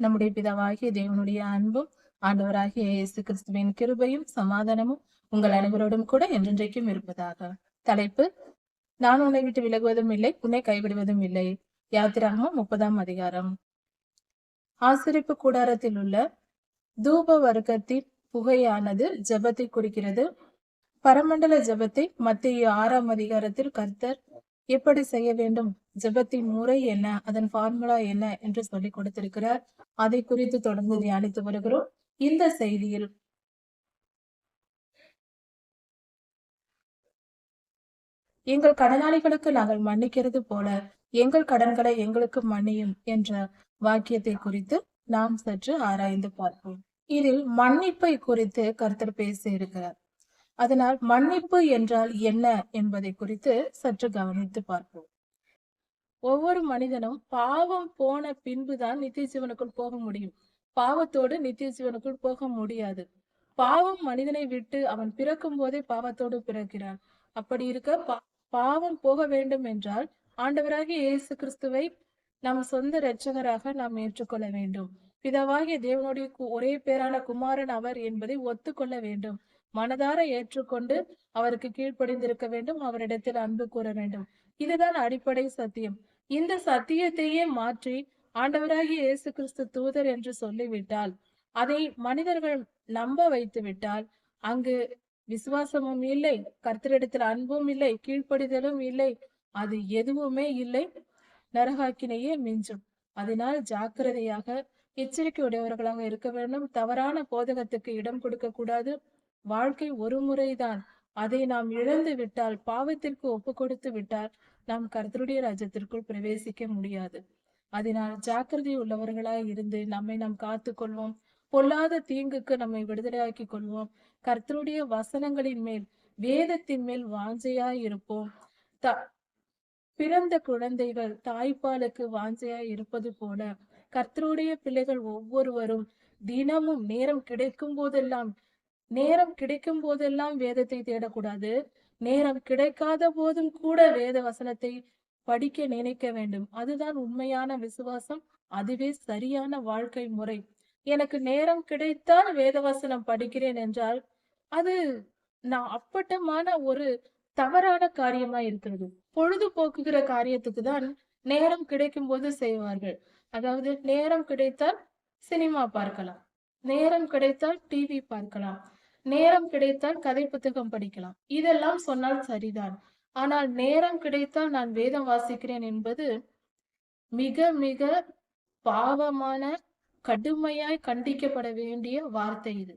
நம்முடைய பிதாவாகிய தேவனுடைய அன்பும் ஆண்டவராகிய இயேசு கிறிஸ்துவின் கிருபையும் சமாதானமும் உங்கள் அனைவரோடும் கூட என்றென்றைக்கும் இருப்பதாக. தலைப்பு நான் உன்னை விட்டு விலகுவதும் இல்லை உன்னை கைவிடுவதும் இல்லை. யாத்திராகமும் முப்பதாம் அதிகாரம். ஆசிரிப்பு கூடாரத்தில் உள்ள தூப வர்க்கத்தின் புகையானது ஜபத்தை குறிக்கிறது பரமண்டல ஜபத்தை மத்திய ஆறாம் அதிகாரத்தில் கர்த்தர் எப்படி செய்ய வேண்டும் ஜபத்தின் முறை என்ன? அதன் ஃபார்முலா என்ன? என்று சொல்லி கொடுத்திருக்கிறார். அதை குறித்து தொடர்ந்து தியானித்து வருகிறோம். இந்த செய்தியில் எங்கள் கடனாளிகளுக்கு நாங்கள் மன்னிக்கிறது போல எங்கள் கடன்களை எங்களுக்கு மன்னியும் என்ற வாக்கியத்தை குறித்து நாம் சற்று ஆராய்ந்து பார்ப்போம். இதில் மன்னிப்பை குறித்து கருத்தர் பேசி இருக்கிறார் அதனால் மன்னிப்பு என்றால் என்ன என்பதை குறித்து சற்று கவனித்து பார்ப்போம். ஒவ்வொரு மனிதனும் பாவம் போன பின்புதான் நித்திய ஜீவனுக்குள் போக முடியும். பாவத்தோடு நித்திய ஜீவனுக்குள் போக முடியாது. பாவம் மனிதனை விட்டு அவன் பிறக்கும் போதே பாவத்தோடு பிறக்கிறான். அப்படி இருக்க பா- பாவம் போக வேண்டும் என்றால் ஆண்டவராகிய இயேசு கிறிஸ்துவை நம் சொந்த இரட்சகராக நாம் ஏற்றுக்கொள்ள வேண்டும். பிதாவாகிய தேவனுடைய ஒரே பேரான குமாரன் அவர் என்பதை ஒத்துக்கொள்ள வேண்டும். மனதார ஏற்றுக்கொண்டு அவருக்கு கீழ்ப்படிந்திருக்க வேண்டும். அவரிடத்தில் அன்பு கூற வேண்டும். இதுதான் அடிப்படை சத்தியம். இந்த சத்தியத்தையே மாற்றி ஆண்டவராகிய இயேசு கிறிஸ்து தூதர் என்று சொல்லிவிட்டால் அதை மனிதர்கள் நம்ப வைத்து விட்டால் அங்கு விசுவாசமும் இல்லை கர்த்தரிடத்தில் அன்பும் இல்லை கீழ்ப்படிதலும் இல்லை அது எதுவுமே இல்லை. நரகாக்கினையே மிஞ்சும். அதனால் ஜாக்கிரதையாக எச்சரிக்கை உடையவர்களாக இருக்க வேண்டும். தவறான போதகத்துக்கு இடம் கொடுக்க கூடாது. வாழ்க்கை ஒரு முறைதான். அதை நாம் இழந்து விட்டால் பாவத்திற்கு ஒப்பு கொடுத்து விட்டால் நாம் கர்த்தருடைய ராஜ்யத்திற்குள் பிரவேசிக்க முடியாது. அதனால் ஜாக்கிரதை உள்ளவர்களாய் இருந்து நம்மை நாம் காத்து கொள்வோம் பொல்லாத தீங்குக்கு நம்மை விடுதலையாக்கி கொள்வோம். கர்த்தருடைய வசனங்களின் மேல் வேதத்தின் மேல் வாஞ்சையாய் இருப்போம். த பிறந்த குழந்தைகள் தாய்ப்பாலுக்கு வாஞ்சையாய் இருப்பது போல கர்த்தருடைய பிள்ளைகள் ஒவ்வொருவரும் தினமும் நேரம் கிடைக்கும் போதெல்லாம் நேரம் கிடைக்கும் போதெல்லாம் வேதத்தை தேடக்கூடாது. நேரம் கிடைக்காத போதும் கூட வேத வசனத்தை படிக்க நினைக்க வேண்டும். அதுதான் உண்மையான விசுவாசம். அதுவே சரியான வாழ்க்கை முறை. எனக்கு நேரம் கிடைத்தால் வேதவசனம் படிக்கிறேன் என்றால் அது நான் அப்பட்டமான ஒரு தவறான காரியமா இருக்கிறது. பொழுதுபோக்குகிற காரியத்துக்கு தான் நேரம் கிடைக்கும் போது செய்வார்கள். அதாவது நேரம் கிடைத்தால் சினிமா பார்க்கலாம். நேரம் கிடைத்தால் டிவி பார்க்கலாம். நேரம் கிடைத்தால் கதை புத்தகம் படிக்கலாம். இதெல்லாம் சொன்னால் சரிதான். ஆனால் நேரம் கிடைத்தால் நான் வேதம் வாசிக்கிறேன் என்பது மிக மிக பாவமான கடுமையாய் கண்டிக்கப்பட வேண்டிய வார்த்தை இது.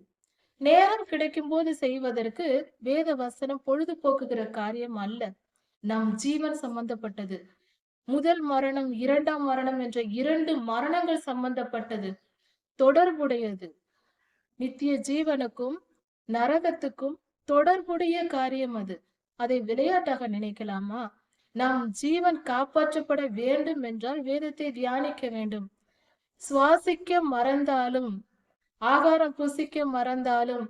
நேரம் கிடைக்கும் போது செய்வதற்கு வேத வசனம் பொழுதுபோக்குகிற காரியம் அல்ல. நம் ஜீவன் சம்பந்தப்பட்டது. முதல் மரணம் இரண்டாம் மரணம் என்ற இரண்டு மரணங்கள் சம்பந்தப்பட்டது. தொடர்புடையது. நித்திய ஜீவனுக்கும் நரகத்துக்கும் தொடர்புடைய காரியம் அது. அதை விளையாட்டாக நினைக்கலாமா? நாம் ஜீவன் காப்பாற்றப்பட வேண்டும் என்றால் வேதத்தை தியானிக்க வேண்டும். சுவாசிக்க மறந்தாலும் ஆகாரம் புசிக்க மறந்தாலும்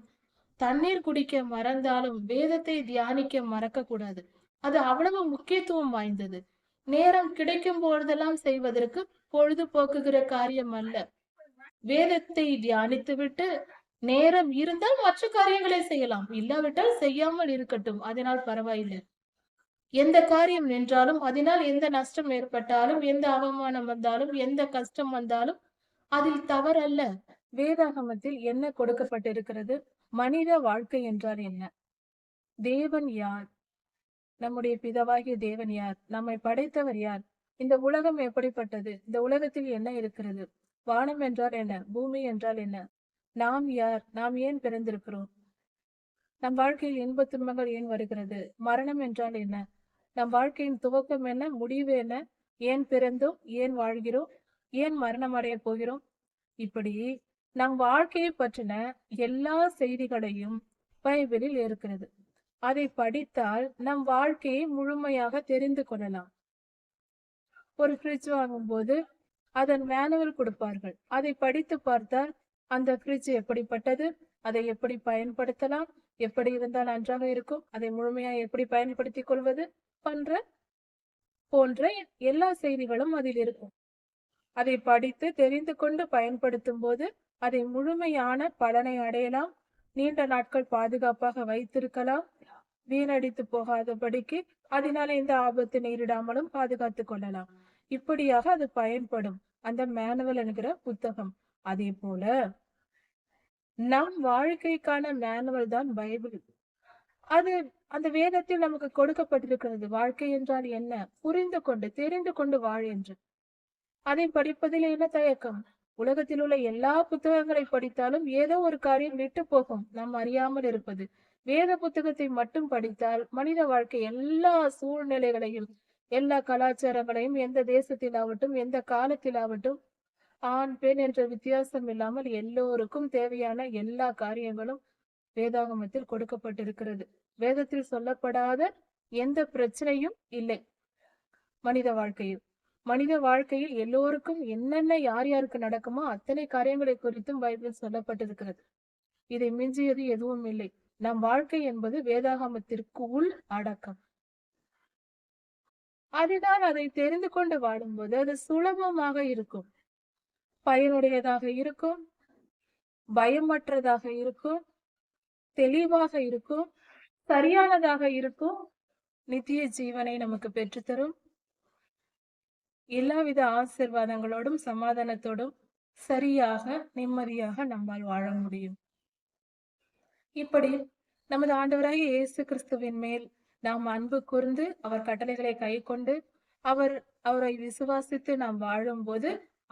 தண்ணீர் குடிக்க மறந்தாலும் வேதத்தை தியானிக்க மறக்க கூடாது அது அவ்வளவு முக்கியத்துவம் வாய்ந்தது. நேரம் கிடைக்கும் பொழுதெல்லாம் செய்வதற்கு பொழுதுபோக்குகிற காரியம் அல்ல. வேதத்தை தியானித்து விட்டு நேரம் இருந்தால் மற்ற காரியங்களை செய்யலாம். இல்லாவிட்டால் செய்யாமல் இருக்கட்டும். அதனால் பரவாயில்லை. எந்த காரியம் நின்றாலும் அதனால் எந்த நஷ்டம் ஏற்பட்டாலும் எந்த அவமானம் வந்தாலும் எந்த கஷ்டம் வந்தாலும் அதில் தவறல்ல. வேதாகமத்தில் என்ன கொடுக்கப்பட்டிருக்கிறது? மனித வாழ்க்கை என்றால் என்ன? தேவன் யார்? நம்முடைய பிதவாகிய தேவன் யார்? நம்மை படைத்தவர் யார்? இந்த உலகம் எப்படிப்பட்டது? இந்த உலகத்தில் என்ன இருக்கிறது? வானம் என்றால் என்ன? பூமி என்றால் என்ன? நாம் யார்? நாம் ஏன் பிறந்திருக்கிறோம்? நம் வாழ்க்கையில் இன்ப துன்பங்கள் ஏன் வருகிறது? மரணம் என்றால் என்ன? நம் வாழ்க்கையின் துவக்கம் என்ன? முடிவு என்ன? ஏன் பிறந்தோம்? ஏன் வாழ்கிறோம்? ஏன் மரணம் அடைய போகிறோம்? இப்படி நம் வாழ்க்கையை பற்றின எல்லா செய்திகளையும் பைபிளில் இருக்கிறது. அதை படித்தால் நம் வாழ்க்கையை முழுமையாக தெரிந்து கொள்ளலாம். ஒரு ஃப்ரிட்ஜ் வாங்கும்போது அதன் மேனுவல் கொடுப்பார்கள். அதை படித்து பார்த்தால் அந்த ஃப்ரிட்ஜ் எப்படிப்பட்டது? அதை எப்படி பயன்படுத்தலாம்? எப்படி இருந்தால் நன்றாக இருக்கும்? அதை முழுமையாக எப்படி பயன்படுத்திக் கொள்வது? பண்ற போன்ற எல்லா செய்திகளும் அதில் இருக்கும். அதை படித்து தெரிந்து கொண்டு பயன்படுத்தும் போது அதை முழுமையான பலனை அடையலாம். நீண்ட நாட்கள் பாதுகாப்பாக வைத்திருக்கலாம். வீணடித்து போகாதபடிக்கு அதனால எந்த ஆபத்து நேரிடாமலும் பாதுகாத்துக் கொள்ளலாம். இப்படியாக அது பயன்படும். அந்த மேனுவல் என்கிற புத்தகம். அதே போல நம் வாழ்க்கைக்கான மேனுவல் தான் பைபிள். அது அந்த வேதத்தில் நமக்கு கொடுக்கப்பட்டிருக்கிறது. வாழ்க்கை என்றால் என்ன? புரிந்து கொண்டு தெரிந்து கொண்டு வாழ் என்று. அதை படிப்பதில் என்ன தயக்கம்? உலகத்தில் உள்ள எல்லா புத்தகங்களை படித்தாலும் ஏதோ ஒரு காரியம் விட்டு போகும். நாம் அறியாமல் இருப்பது. வேத புத்தகத்தை மட்டும் படித்தால் மனித வாழ்க்கை எல்லா சூழ்நிலைகளையும் எல்லா கலாச்சாரங்களையும் எந்த தேசத்தில் ஆகட்டும் எந்த காலத்தில் ஆகட்டும் ஆண் பெண் என்ற வித்தியாசம் இல்லாமல் எல்லோருக்கும் தேவையான எல்லா காரியங்களும் வேதாகமத்தில் கொடுக்கப்பட்டிருக்கிறது. வேதத்தில் சொல்லப்படாத எந்த பிரச்சனையும் இல்லை. மனித வாழ்க்கையில். மனித வாழ்க்கையில் எல்லோருக்கும் என்னென்ன யார் யாருக்கு நடக்குமோ அத்தனை காரியங்களை குறித்தும் பைபிள் சொல்லப்பட்டிருக்கிறது. இதை மிஞ்சியது எதுவும் இல்லை. நம் வாழ்க்கை என்பது வேதாகமத்திற்கு உள் அடக்கம். அதுதான் அதை தெரிந்து கொண்டு வாடும்போது அது சுலபமாக இருக்கும். பயனுடையதாக இருக்கும் பயமற்றதாக இருக்கும் தெளிவாக இருக்கும் சரியானதாக இருக்கும். நித்திய ஜீவனை நமக்கு பெற்றுத்தரும். எல்லாவித ஆசிர்வாதங்களோடும் சமாதானத்தோடும் சரியாக நிம்மதியாக நம்மால் வாழ முடியும். இப்படி நமது ஆண்டவராகிய இயேசு கிறிஸ்துவின் மேல் நாம் அன்பு கூர்ந்து அவர் கட்டளைகளை கை கொண்டு அவர் அவரை விசுவாசித்து நாம் வாழும் போது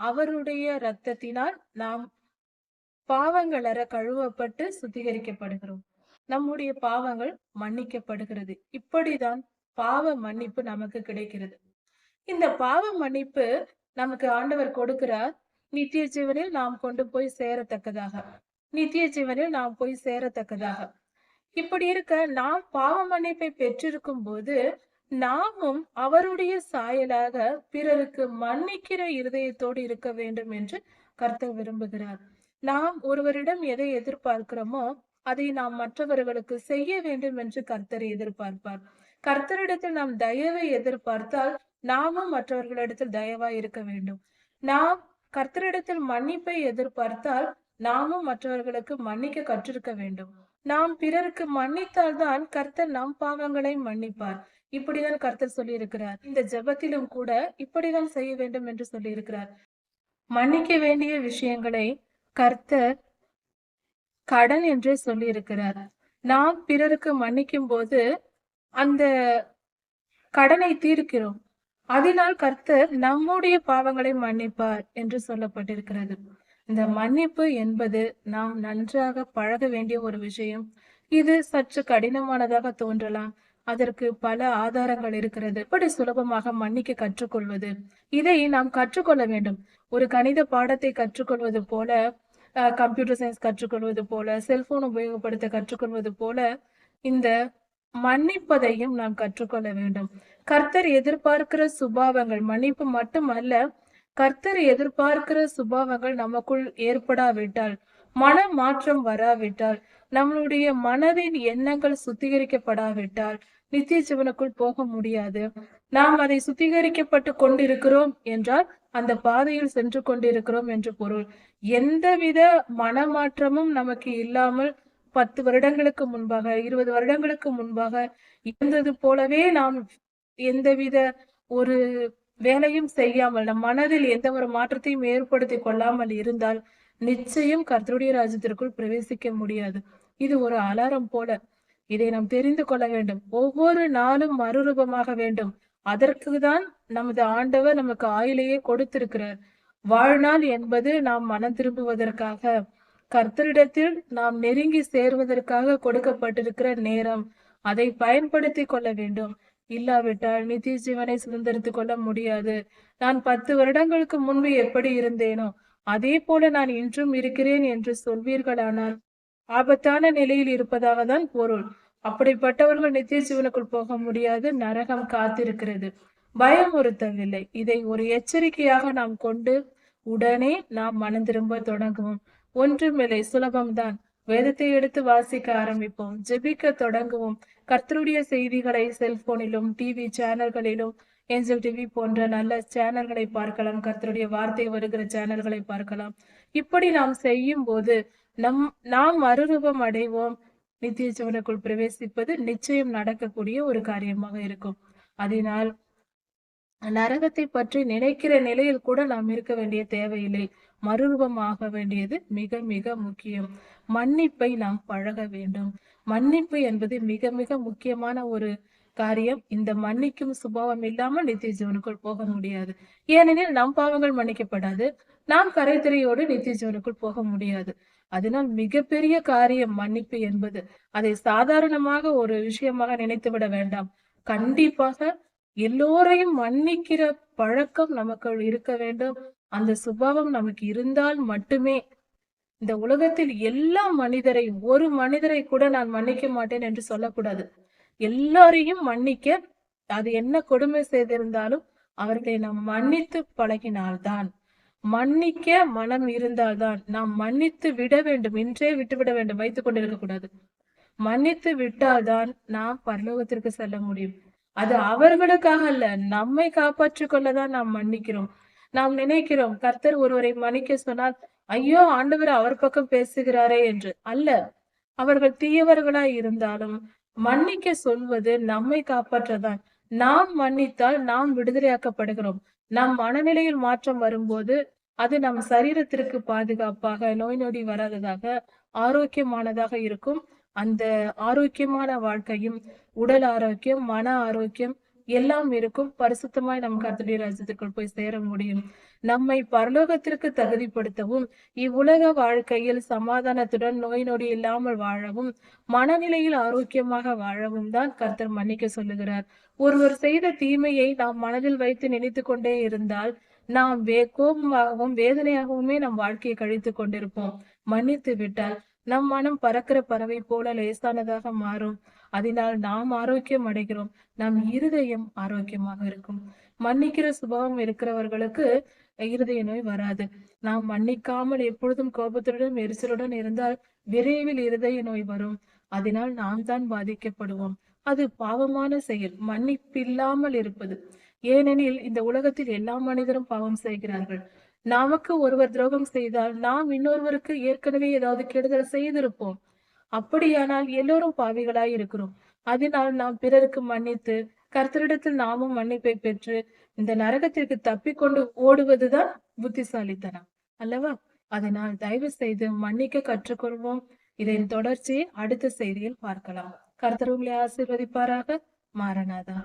அவருடைய இரத்தத்தினால் நாம் பாவங்களற கழுவப்பட்டு சுத்திகரிக்கப்படுகிறோம். நம்முடைய பாவங்கள் மன்னிக்கப்படுகிறது. இப்படிதான் பாவ மன்னிப்பு நமக்கு கிடைக்கிறது. இந்த பாவ மன்னிப்பு நமக்கு ஆண்டவர் கொடுக்கிறார். நித்திய ஜீவனில் நாம் கொண்டு போய் சேரத்தக்கதாக. நித்திய ஜீவனில் நாம் போய் சேரத்தக்கதாக. இப்படி இருக்க நாம் பாவ மன்னிப்பை பெற்றிருக்கும் போது நாமும் அவருடைய சாயலாக பிறருக்கு மன்னிக்கிற இருதயத்தோடு இருக்க வேண்டும் என்று கர்த்தர் விரும்புகிறார். நாம் ஒருவரிடம் எதை எதிர்பார்க்கிறோமோ அதை நாம் மற்றவர்களுக்கு செய்ய வேண்டும் என்று கர்த்தரை எதிர்பார்ப்பார். கர்த்தரிடத்தில் நாம் தயவை எதிர்பார்த்தால் நாமும் மற்றவர்களிடத்தில் தயவாய் இருக்க வேண்டும். நாம் கர்த்தரிடத்தில் மன்னிப்பை எதிர்பார்த்தால் நாமும் மற்றவர்களுக்கு மன்னிக்க கற்றிருக்க வேண்டும். நாம் பிறருக்கு மன்னித்தால் தான் கர்த்தர் நம் பாவங்களை மன்னிப்பார். இப்படிதான் கர்த்தர் சொல்லி இருக்கிறார் இந்த ஜெபத்திலும் கூட இப்படிதான் செய்ய வேண்டும் என்று சொல்லி இருக்கிறார் மன்னிக்க வேண்டிய விஷயங்களை கர்த்தர் கடன் என்றே சொல்லி இருக்கிறார் நாம் பிறருக்கு மன்னிக்கும் போது அந்த கடனை தீர்க்கிறோம். அதனால் கர்த்தர் நம்முடைய பாவங்களை மன்னிப்பார் என்று சொல்லப்பட்டிருக்கிறது. இந்த மன்னிப்பு என்பது நாம் நன்றாக பழக வேண்டிய ஒரு விஷயம். இது சற்று கடினமானதாக தோன்றலாம். அதற்கு பல ஆதாரங்கள் இருக்கிறது. எப்படி சுலபமாக மன்னிக்க கற்றுக்கொள்வது. இதை நாம் கற்றுக்கொள்ள வேண்டும். ஒரு கணித பாடத்தை கற்றுக்கொள்வது போல கம்ப்யூட்டர் சயின்ஸ் கற்றுக்கொள்வது போல செல்போன் உபயோகப்படுத்த கற்றுக்கொள்வது போல இந்த மன்னிப்பதையும் நாம் கற்றுக்கொள்ள வேண்டும். கர்த்தர் எதிர்பார்க்கிற சுபாவங்கள் மன்னிப்பு மட்டுமல்ல கர்த்தர் எதிர்பார்க்கிற சுபாவங்கள் நமக்குள் ஏற்படாவிட்டால் மன மாற்றம் வராவிட்டால் நம்மளுடைய மனதின் எண்ணங்கள் சுத்திகரிக்கப்படாவிட்டால் நித்திய ஜீவனுக்குள் போக முடியாது. நாம் அதை சுத்திகரிக்கப்பட்டு கொண்டிருக்கிறோம் என்றால் அந்த பாதையில் சென்று கொண்டிருக்கிறோம் என்று பொருள். எந்தவித மனமாற்றமும் நமக்கு இல்லாமல் பத்து வருடங்களுக்கு முன்பாக இருபது வருடங்களுக்கு முன்பாக இருந்தது போலவே நாம் எந்தவித ஒரு வேலையும் செய்யாமல் நம் மனதில் எந்த ஒரு மாற்றத்தையும் ஏற்படுத்தி கொள்ளாமல் இருந்தால் நிச்சயம் கர்த்தருடைய ராஜ்யத்திற்குள் பிரவேசிக்க முடியாது. இது ஒரு அலாரம் போல. இதை நாம் தெரிந்து கொள்ள வேண்டும். ஒவ்வொரு நாளும் மறுரூபமாக வேண்டும். அதற்கு தான் நமது ஆண்டவர் நமக்கு ஆயுளையே கொடுத்திருக்கிறார். வாழ்நாள் என்பது நாம் மனம் திரும்புவதற்காக கர்த்தரிடத்தில் நாம் நெருங்கி சேர்வதற்காக கொடுக்கப்பட்டிருக்கிற நேரம். அதை பயன்படுத்தி கொள்ள வேண்டும். இல்லாவிட்டால் நித்திய ஜீவனை சுதந்திரித்துக் கொள்ள முடியாது. நான் பத்து வருடங்களுக்கு முன்பு எப்படி இருந்தேனோ அதே போல நான் இன்றும் இருக்கிறேன் என்று சொல்வீர்களானால் ஆபத்தான நிலையில் இருப்பதாக தான் பொருள். அப்படிப்பட்டவர்கள் நித்திய ஜீவனுக்குள் போக முடியாது நரகம் காத்திருக்கிறது. பயமுறுத்தவில்லை இதை ஒரு எச்சரிக்கையாக நாம் கொண்டு உடனே நாம் மனம் திரும்ப தொடங்குவோம். ஒன்றுமில்லை சுலபம்தான். வேதத்தை எடுத்து வாசிக்க ஆரம்பிப்போம். ஜெபிக்க தொடங்குவோம். கர்த்தருடைய செய்திகளை செல்போனிலும் டிவி சேனல்களிலும் ஏஞ்சல் டிவி போன்ற நல்ல சேனல்களை பார்க்கலாம். கர்த்தருடைய வார்த்தை வருகிற சேனல்களை பார்க்கலாம். இப்படி நாம் செய்யும் போது நம் நாம் மறுரூபம் அடைவோம். நித்திய ஜீவனுக்குள் பிரவேசிப்பது நிச்சயம் நடக்கக்கூடிய ஒரு காரியமாக இருக்கும். அதனால் நரகத்தை பற்றி நினைக்கிற நிலையில் கூட நாம் இருக்க வேண்டிய தேவையில்லை. மறுரூபமாக வேண்டியது மிக மிக முக்கியம். மன்னிப்பை நாம் பழக வேண்டும். மன்னிப்பு என்பது மிக மிக முக்கியமான ஒரு காரியம். இந்த மன்னிக்கும் சுபாவம் இல்லாமல் நித்திய ஜீவனுக்குள் போக முடியாது. ஏனெனில் நம் பாவங்கள் மன்னிக்கப்படாது. நாம் கரைத்திரையோடு நித்திய ஜீவனுக்குள் போக முடியாது. அதனால் மிகப்பெரிய காரியம் மன்னிப்பு என்பது. அதை சாதாரணமாக ஒரு விஷயமாக நினைத்து விட வேண்டாம். கண்டிப்பாக எல்லோரையும் மன்னிக்கிற பழக்கம் நமக்கு இருக்க வேண்டும். அந்த சுபாவம் நமக்கு இருந்தால் மட்டுமே. இந்த உலகத்தில் எல்லா மனிதரை ஒரு மனிதரை கூட நான் மன்னிக்க மாட்டேன் என்று சொல்லக்கூடாது. எல்லாரையும் மன்னிக்க அது என்ன கொடுமை செய்திருந்தாலும் அவர்களை நாம் மன்னித்து பழகினால்தான். மன்னிக்க மனம் இருந்தால்தான். நாம் மன்னித்து விட வேண்டும் இன்றே விட்டுவிட வேண்டும் வைத்துக் கொண்டிருக்க கூடாது. மன்னித்து விட்டால்தான் நாம் பரலோகத்திற்கு செல்ல முடியும். அது அவர்களுக்காக அல்ல நம்மை காப்பாற்றிக் கொள்ளதான் நாம் மன்னிக்கிறோம். நாம் நினைக்கிறோம் கர்த்தர் ஒருவரை மன்னிக்க சொன்னால் ஐயோ ஆண்டவர் அவர் பக்கம் பேசுகிறாரே என்று. அல்ல அவர்கள் தீயவர்களாய் இருந்தாலும் மன்னிக்க சொல்வது நம்மை காப்பாற்றதான். நாம் மன்னித்தால் நாம் விடுதலையாக்கப்படுகிறோம். நம் மனநிலையில் மாற்றம் வரும்போது அது நம் சரீரத்திற்கு பாதுகாப்பாக நோய் நொடி வராததாக ஆரோக்கியமானதாக இருக்கும். அந்த ஆரோக்கியமான வாழ்க்கையும் உடல் ஆரோக்கியம் மன ஆரோக்கியம் எல்லாம் இருக்கும். பரிசுத்தமாய் நம் கர்த்தருடைய ராஜ்யத்திற்குள் போய் சேர முடியும். நம்மை பரலோகத்திற்கு தகுதிப்படுத்தவும் இவ்வுலக வாழ்க்கையில் சமாதானத்துடன் நோய் நொடி இல்லாமல் வாழவும் மனநிலையில் ஆரோக்கியமாக வாழவும் தான் கர்த்தர் மன்னிக்க சொல்லுகிறார். ஒருவர் செய்த தீமையை நாம் மனதில் வைத்து நினைத்து கொண்டே இருந்தால் நாம் வே கோபமாகவும் வேதனையாகவுமே நம் வாழ்க்கையை கழித்து கொண்டிருப்போம். மன்னித்து விட்டால் நம் மனம் பறக்கிற பறவை போல லேசானதாக மாறும். அதனால் நாம் ஆரோக்கியம் அடைகிறோம். நம் இருதயம் ஆரோக்கியமாக இருக்கும். மன்னிக்கிற சுபாவம் இருக்கிறவர்களுக்கு இருதய நோய் வராது. நாம் மன்னிக்காமல் எப்பொழுதும் கோபத்துடன் எரிச்சலுடன் இருந்தால் விரைவில் இருதய நோய் வரும். அதனால் நாம் தான் பாதிக்கப்படுவோம். அது பாவமான செயல். மன்னிப்பில்லாமல் இருப்பது. ஏனெனில் இந்த உலகத்தில் எல்லா மனிதரும் பாவம் செய்கிறார்கள். நமக்கு ஒருவர் துரோகம் செய்தால் நாம் இன்னொருவருக்கு ஏற்கனவே ஏதாவது கெடுதல் செய்திருப்போம். அப்படியானால் எல்லோரும் பாவிகளாய் இருக்கிறோம். அதனால் நாம் பிறருக்கு மன்னித்து கர்த்தரிடத்தில் நாமும் மன்னிப்பை பெற்று இந்த நரகத்திற்கு தப்பிக்கொண்டு ஓடுவதுதான் புத்திசாலித்தனம். அல்லவா? அதனால் தயவு செய்து மன்னிக்க கற்றுக்கொள்வோம். இதன் தொடர்ச்சியை அடுத்த செய்தியில் பார்க்கலாம். கர்த்தர் உங்களை ஆசீர்வதிப்பாராக. மாறனாதா.